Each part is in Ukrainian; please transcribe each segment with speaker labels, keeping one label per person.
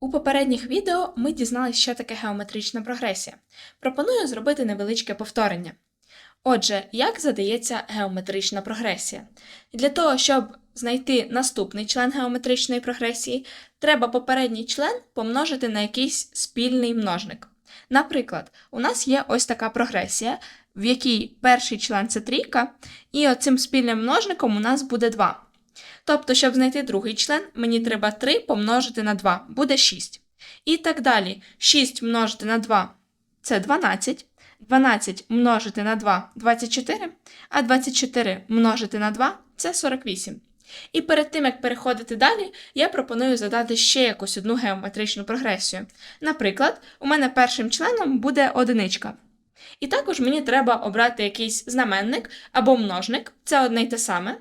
Speaker 1: У попередніх відео ми дізналися, що таке геометрична прогресія. Пропоную зробити невеличке повторення. Отже, як задається геометрична прогресія? Для того, щоб знайти наступний член геометричної прогресії, треба попередній член помножити на якийсь спільний множник. Наприклад, у нас є ось така прогресія, в якій перший член це трійка, і оцим спільним множником у нас буде 2. Тобто, щоб знайти другий член, мені треба 3 помножити на 2, буде 6. І так далі. 6 множити на 2 це 12. 12 множити на 2 24, а 24 множити на 2 це 48. І перед тим, як переходити далі, я пропоную задати ще якусь одну геометричну прогресію. Наприклад, у мене першим членом буде одиничка. І також мені треба обрати якийсь знаменник або множник, це одне й те саме.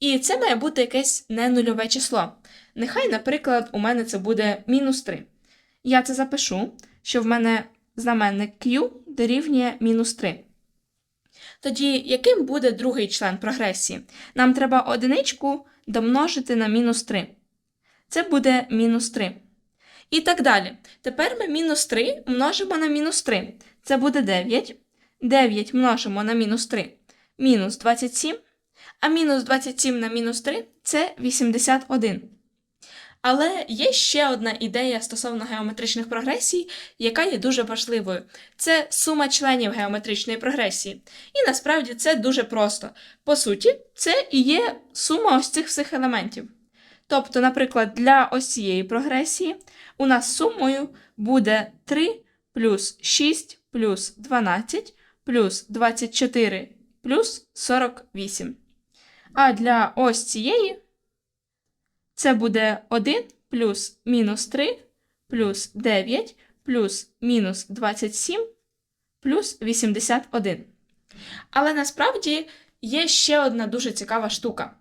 Speaker 1: І це має бути якесь ненульове число. Нехай, наприклад, у мене це буде мінус 3. Я це запишу, що в мене знаменник Q дорівнює мінус 3. Тоді, яким буде другий член прогресії? Нам треба одиничку домножити на мінус 3. Це буде мінус 3. І так далі. Тепер ми мінус 3 множимо на мінус 3. Це буде 9. 9 множимо на мінус 3. Мінус 27. А мінус 27 на мінус 3 це 81. Але є ще одна ідея стосовно геометричних прогресій, яка є дуже важливою. Це сума членів геометричної прогресії. І насправді це дуже просто. По суті, це і є сума ось цих всіх елементів. Тобто, наприклад, для ось цієї прогресії у нас сумою буде 3 плюс 6 плюс 12 плюс 24 плюс 48. А для ось цієї це буде 1 плюс мінус 3 плюс 9 плюс мінус 27 плюс 81. Але насправді є ще одна дуже цікава штука.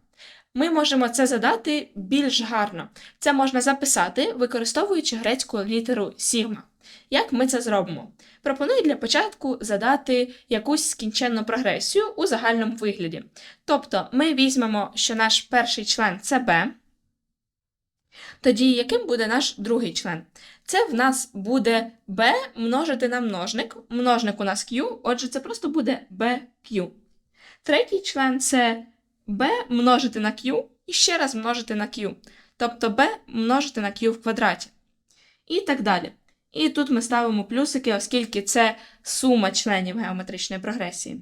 Speaker 1: Ми можемо це задати більш гарно. Це можна записати, використовуючи грецьку літеру сігма. Як ми це зробимо? Пропоную для початку задати якусь скінченну прогресію у загальному вигляді. Тобто ми візьмемо, що наш перший член це b. Тоді яким буде наш другий член? Це в нас буде b множити на множник. Множник у нас q, отже, це просто буде bq. Третій член це b множити на q і ще раз множити на q. Тобто b множити на q в квадраті. І так далі. І тут ми ставимо плюсики, оскільки це сума членів геометричної прогресії.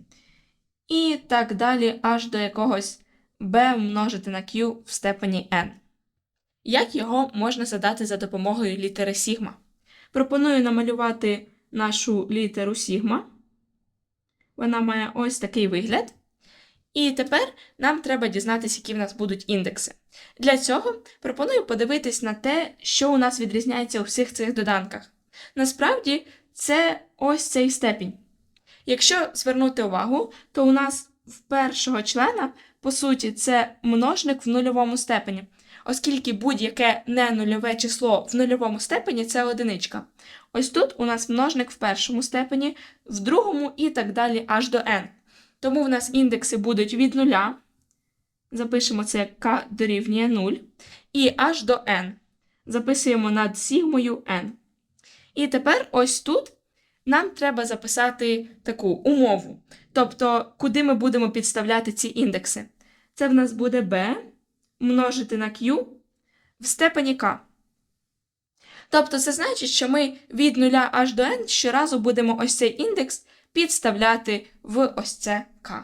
Speaker 1: І так далі, аж до якогось b множити на q в степені n. Як його можна задати за допомогою літери сігма? Пропоную намалювати нашу літеру сігма. Вона має ось такий вигляд. І тепер нам треба дізнатися, які в нас будуть індекси. Для цього пропоную подивитись на те, що у нас відрізняється у всіх цих доданках. Насправді, це ось цей степінь. Якщо звернути увагу, то у нас в першого члена, по суті, це множник в нульовому степені, оскільки будь-яке ненульове число в нульовому степені це одиничка. Ось тут у нас множник в першому степені, в другому і так далі аж до n. Тому в нас індекси будуть від нуля, запишемо це як k дорівнює 0, і аж до n. Записуємо над сігмою n. І тепер ось тут нам треба записати таку умову. Тобто, куди ми будемо підставляти ці індекси. Це в нас буде b множити на q в степені k. Тобто, це значить, що ми від 0 аж до n щоразу будемо ось цей індекс підставляти в ось це k.